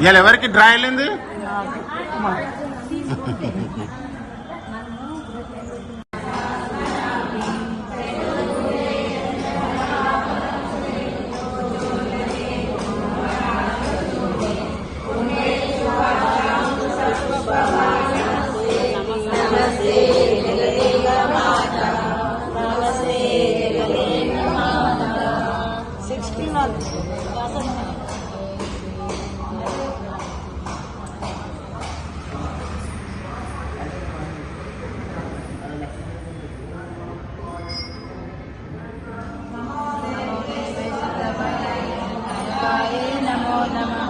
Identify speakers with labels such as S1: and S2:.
S1: ఇవాళ ఎవరికి డ్రా వెళ్ళింది
S2: وسلم